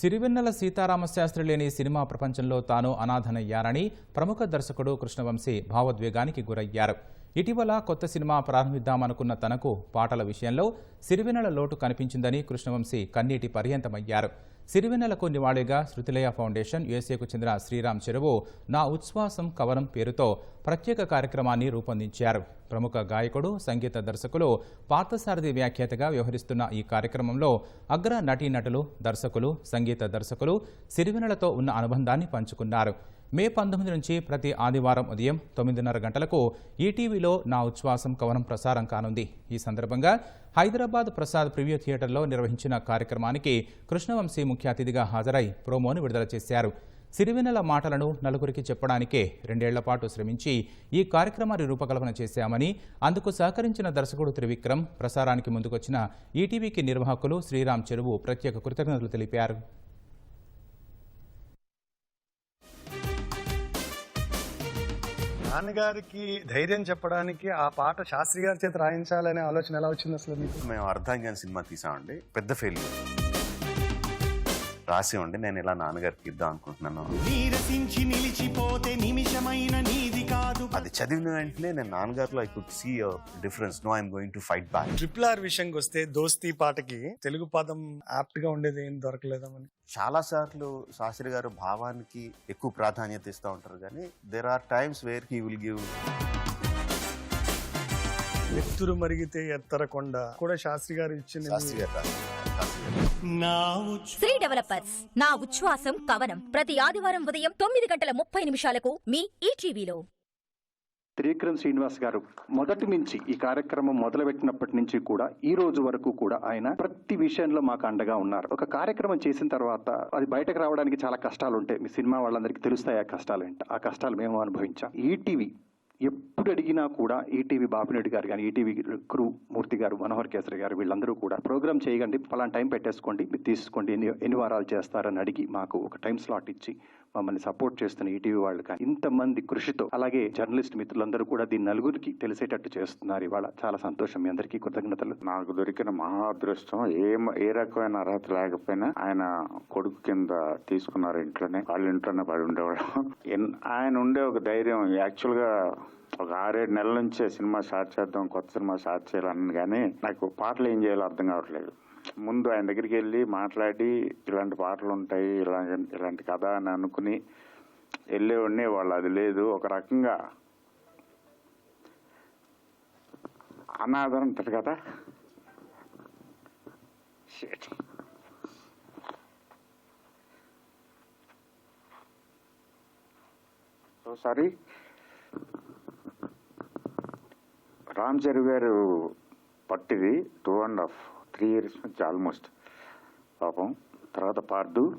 సిరివెన్నెల సీతారామశాస్త్రి లేని సినిమా ప్రపంచంలో తాను అనాథనయ్యారని ప్రముఖ దర్శకుడు కృష్ణవంశీ భావోద్వేగానికి గురయ్యారు. ఇటీవల కొత్త సినిమా ప్రారంభిద్దామనుకున్న తనకు పాటల విషయంలో సిరివెన్నెల లోటు కనిపించిందని కృష్ణవంశీ కన్నీటి పర్యంతమయ్యారు. సిరివెన్నెలకు నివాళిగా శృతిలయ ఫౌండేషన్ యుఎస్ఏకు చెందిన శ్రీరామ్ చెరువు నా ఉచ్ఛ్వాసం కవనం పేరుతో ప్రత్యేక కార్యక్రమాన్ని రూపొందించారు. ప్రముఖ గాయకుడు సంగీత దర్శకులు పార్థసారథి వ్యాఖ్యాతగా వ్యవహరిస్తున్న ఈ కార్యక్రమంలో అగ్ర నటీనటులు దర్శకులు సంగీత దర్శకులు సిరివెన్నెలతో ఉన్న అనుబంధాన్ని పంచుకున్నారు. మే పంతొమ్మిది నుంచి ప్రతి ఆదివారం ఉదయం తొమ్మిదిన్నర గంటలకు ఈటీవీలో నా ఉచ్ఛ్వాసం కవనం ప్రసారం కానుంది. ఈ సందర్భంగా హైదరాబాద్ ప్రసాద్ ప్రివ్యూ థియేటర్లో నిర్వహించిన కార్యక్రమానికి కృష్ణవంశీ ముఖ్య అతిథిగా హాజరై ప్రోమోను విడుదల చేశారు. సిరివెన్నెల మాటలను నలుగురికి చెప్పడానికే రెండేళ్ళ పాటు శ్రమించి ఈ కార్యక్రమాన్ని రూపకల్పన చేశామని అందుకు సహకరించిన దర్శకుడు త్రివిక్రమ్ ప్రసారానికి ముందుకొచ్చిన ఈటీవీకి నిర్వాహకులు శ్రీరామ్ చెరువు ప్రత్యేక కృతజ్ఞతలు తెలిపారు. నాన్నగారికి ధైర్యం చెప్పడానికి ఆ పాట శాస్త్రి గారి చేత రాయించాలనే ఆలోచన ఎలా వచ్చింది అసలు మీకు? మేము అర్ధాంగాన్ సినిమా తీసామండి. పెద్ద ఫెయిల్యూర్ రాసి ఉండి నేను ఇలా నాన్నగారికి ఇద్దాం అనుకుంటున్నాను. నీరసించి నిలిచిపోతే నిమిషమైన కాదు అది చదివిన వెంటనే నేను నాన్నగారిలో I could see difference no I'm going to fight back triple R విషయంకి వస్తే దోస్తీ పాటకి తెలుగు పదం యాప్ట్గా ఉండేది ఏం దొరకలేదా మనకి? చాలా సార్లు శాస్త్రి గారు భావానికి ఎక్కువ ప్రాధాన్యత ఇస్తూ ఉంటారు కానీ there are times where he will give నెత్తురు మరిగితే ఎత్తర కొండ కూడా శాస్త్రి గారు ఇచ్చిన శాస్త్రి గారు శ్రీ డెవలపర్స్ నా ఉచ్ఛ్వాసం కవనం. ప్రతి ఆదివారం ఉదయం తొమ్మిది గంటల ముప్పై నిమిషాలకు మీ ఈటీవీలో త్రివిక్రమ్ శ్రీనివాస్ గారు మొదటి నుంచి ఈ కార్యక్రమం మొదలుపెట్టినప్పటి నుంచి కూడా ఈ రోజు వరకు కూడా ఆయన ప్రతి విషయంలో మాకు అండగా ఉన్నారు. ఒక కార్యక్రమం చేసిన తర్వాత అది బయటకు రావడానికి చాలా కష్టాలు ఉంటాయి మీ సినిమా వాళ్ళందరికీ తెలుస్తాయి ఆ కష్టాలు ఏంటో? ఆ కష్టాలు మేము అనుభవించాం. ఈటీవీ ఎప్పుడు అడిగినా కూడా ఈటీవీ బాపినెడ్డి గారు కానీ ఈటీవీ క్రూ మూర్తి గారు మనోహర్ కేసరి గారు వీళ్ళందరూ కూడా ప్రోగ్రామ్ చేయకండి పలానా టైం పెట్టేసుకోండి మీరు తీసుకోండి ఎన్ని ఎన్ని వారాలు చేస్తారని అడిగి మాకు ఒక టైం స్లాట్ ఇచ్చి మమ్మల్ని సపోర్ట్ చేస్తున్న ఈటీవీ వాళ్ళు కానీ ఇంతమంది కృషితో అలాగే జర్నలిస్ట్ మిత్రులందరూ కూడా దీన్ని నలుగురికి తెలిసేటట్టు చేస్తున్నారు ఇవాళ. చాలా సంతోషం. మీ అందరికీ కృతజ్ఞతలు. నాకు దొరికిన మహా అదృష్టం ఏ ఏ రకమైన అర్హత లేకపోయినా ఆయన కొడుకు కింద తీసుకున్నారు ఇంట్లోనే. వాళ్ళ ఇంట్లోనే పడి ఉండేవాడు ఎన్- ఆయన ఉండే ఒక ధైర్యం. యాక్చువల్గా ఒక ఆరేడు నెలల నుంచే సినిమా స్టార్ట్ చేద్దాం కొత్త సినిమా స్టార్ట్ చేయాలని కానీ నాకు పాటలు ఏం చేయాలో అర్థం కావట్లేదు. ముందు ఆయన దగ్గరికి వెళ్ళి మాట్లాడి ఇలాంటి పాటలు ఉంటాయి ఇలా ఇలాంటి కథ అని అనుకుని వెళ్ళేవాడిని. వాళ్ళు అది లేదు ఒక రకంగా అనాథం ఉంటుంది కదా. ఓసారి so sorry Ram Charan garu పట్టిది two and half three years నుంచి ఆల్మోస్ట్. పాపం తర్వాత పార్దు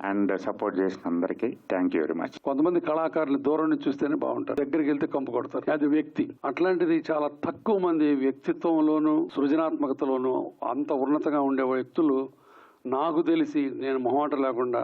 అండ్ సపోర్ట్ చేసిన అందరికీ థ్యాంక్ యూ వెరీ మచ్. కొంతమంది కళాకారులు దూరం నుంచి చూస్తేనే బాగుంటారు. దగ్గరికి వెళ్తే కంపు కొడతారు. అది వ్యక్తి. అట్లాంటిది చాలా తక్కువ మంది వ్యక్తిత్వంలోను సృజనాత్మకతలోను అంత ఉన్నతంగా ఉండే వ్యక్తులు నాకు తెలిసి నేను మొహమాట లేకుండా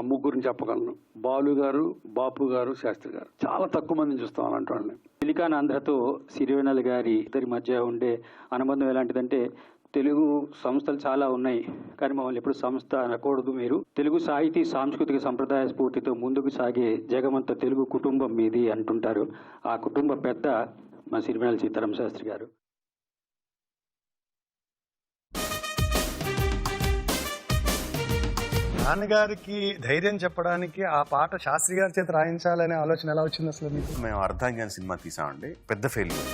ముగ్గురిని చెప్పగలను. బాలు గారు బాపు గారు శాస్త్రి గారు. చాలా తక్కువ మందిని చూస్తాం అలాంటి వాళ్ళని. సిలికాన్ ఆంధ్రతో సిరివెన్నెల గారి ఇద్దరి మధ్య ఉండే అనుబంధం ఎలాంటిదంటే తెలుగు సంస్థలు చాలా ఉన్నాయి కానీ మమ్మల్ని ఎప్పుడు సంస్థ అనకూడదు మీరు. తెలుగు సాహితీ సాంస్కృతిక సంప్రదాయ స్ఫూర్తితో ముందుకు సాగే జగమంత తెలుగు కుటుంబం మీది అంటుంటారు. ఆ కుటుంబ పెద్ద మా సిరివెన్నెల సీతారామ శాస్త్రి గారు. నాన్నగారికి ధైర్యం చెప్పడానికి ఆ పాట శాస్త్రి గారి చేత రాయించాలనే ఆలోచన ఎలా వచ్చింది అసలు మీకు? మేము అర్థం కాని సినిమా తీసామండి. పెద్ద ఫెయిల్యూర్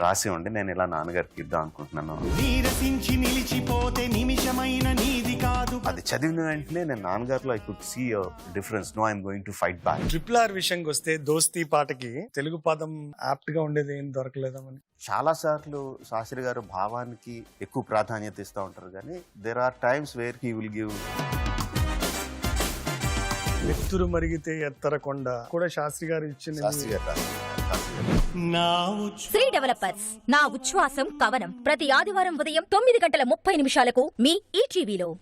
రాసి ఉండి నేను ఇలా నాన్నగారికి ఇద్దాం అనుకుంటున్నాను. నీరసించి నిలిచిపోతే నిమిషమైన నీది కాదు. అది చదివిన వెంటనే నేను నాన్నగారిలో I could see difference no I'm going to fight back triple R విషయంకి వస్తే దోస్తీ పాటకి తెలుగు పదం యాప్ట్గా ఉండేది ఏం దొరకలేదా మనకి చాలా సార్లు శాస్త్రి గారు భావానికి ఎక్కువ ప్రాధాన్యత ఇస్తూ ఉంటారు కానీ there are times where he will give నెత్తురు మరిగితే ఎత్తర కొండ కూడా శాస్త్రి గారు ఇచ్చిన నా శ్రీ డెవలపర్స్ నా ఉచ్ఛ్వాసం కవనం. ప్రతి ఆదివారం ఉదయం తొమ్మిది గంటల ముప్పై నిమిషాలకు మీ ఈటీవీలో